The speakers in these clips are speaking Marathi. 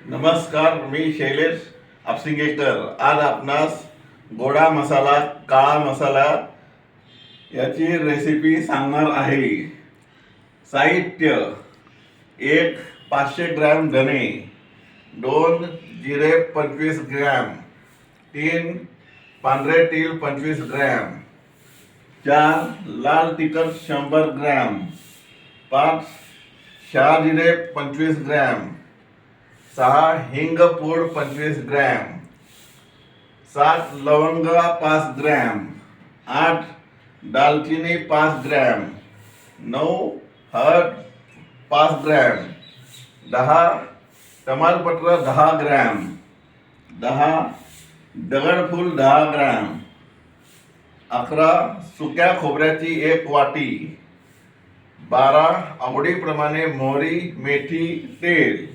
नमस्कार मी शैलेश आपसिंगेकर. आज आपणास गोडा मसाला काळा मसाला याची रेसिपी सांगणार आहे. साहित्य एक पाचशे ग्रॅम धने दोन जिरे पंचवीस ग्रॅम तीन पांढरे तील पंचवीस ग्रॅम चार लाल तिखट शंभर ग्रॅम पाच शहाजिरे पंचवीस ग्रॅम सहा हिंग पूड पंचवीस ग्रॅम, सात लवंगा पाच ग्रॅम, आठ दालचिनी पाच ग्रॅम, नऊ हळद पाच ग्रॅम, दहा तमालपत्र दहा ग्रॅम, दहा दगडफूल दहा ग्रॅम, अकरा सुक्या खोबऱ्याची एक वाटी, बारा आवडीप्रमाणे मोहरी, मेथी, तेल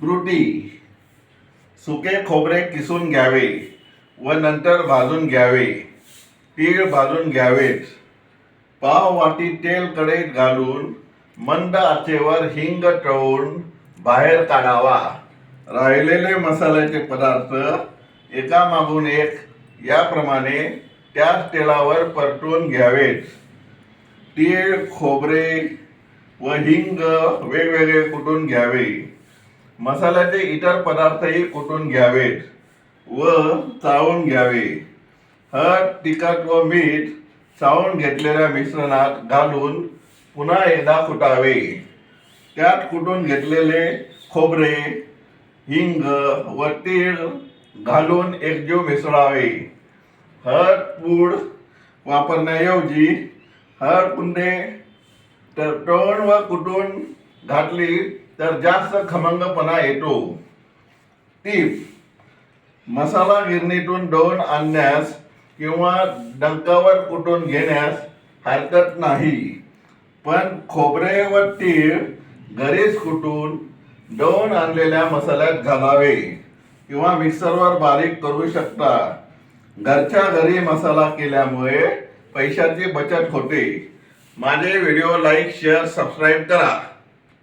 फ्रुटी सुके खोबरे किसून घ्यावे व नंतर भाजून घ्यावे. तीळ भाजून घ्यावेत. पाव वाटी तेल कढईत घालून मंद आचेवर हिंग टळून बाहेर काढावा. राहिलेले मसाल्याचे पदार्थ एकामागून एक याप्रमाणे त्याच तेलावर परतून घ्यावेत. तीळ खोबरे व हिंग वेगवेगळे कुटून घ्यावे. मसाल्याचे इतर पदार्थही कुटून घ्यावेत? व चावून घ्यावे. हळद तिखट व मीठ चावून घेतलेल्या मिश्रणात घालून पुन्हा एकदा कुटावे. त्यात कुटून घेतलेले खोबरे हिंग व तीळ घालून एकजीव मिसळावे. हळद पूड वापरण्याऐवजी हळद कुंडे तर तळून व कुटून घातली तर जास्त खमंगपणा येतो. टीप मसाला गिरणीतून दळून आणण्यास किंवा डंकावर कुटून घेण्यास हरकत नाही. पण खोबरे व तीळ घरीच कुटून दळून आणलेल्या मसाल्यात घालावे किंवा मिक्सरवर बारीक करू शकता. घरच्या घरी मसाला केल्यामुळे पैशाची बचत होते. माझे व्हिडिओ लाईक शेअर सबस्क्राईब करा.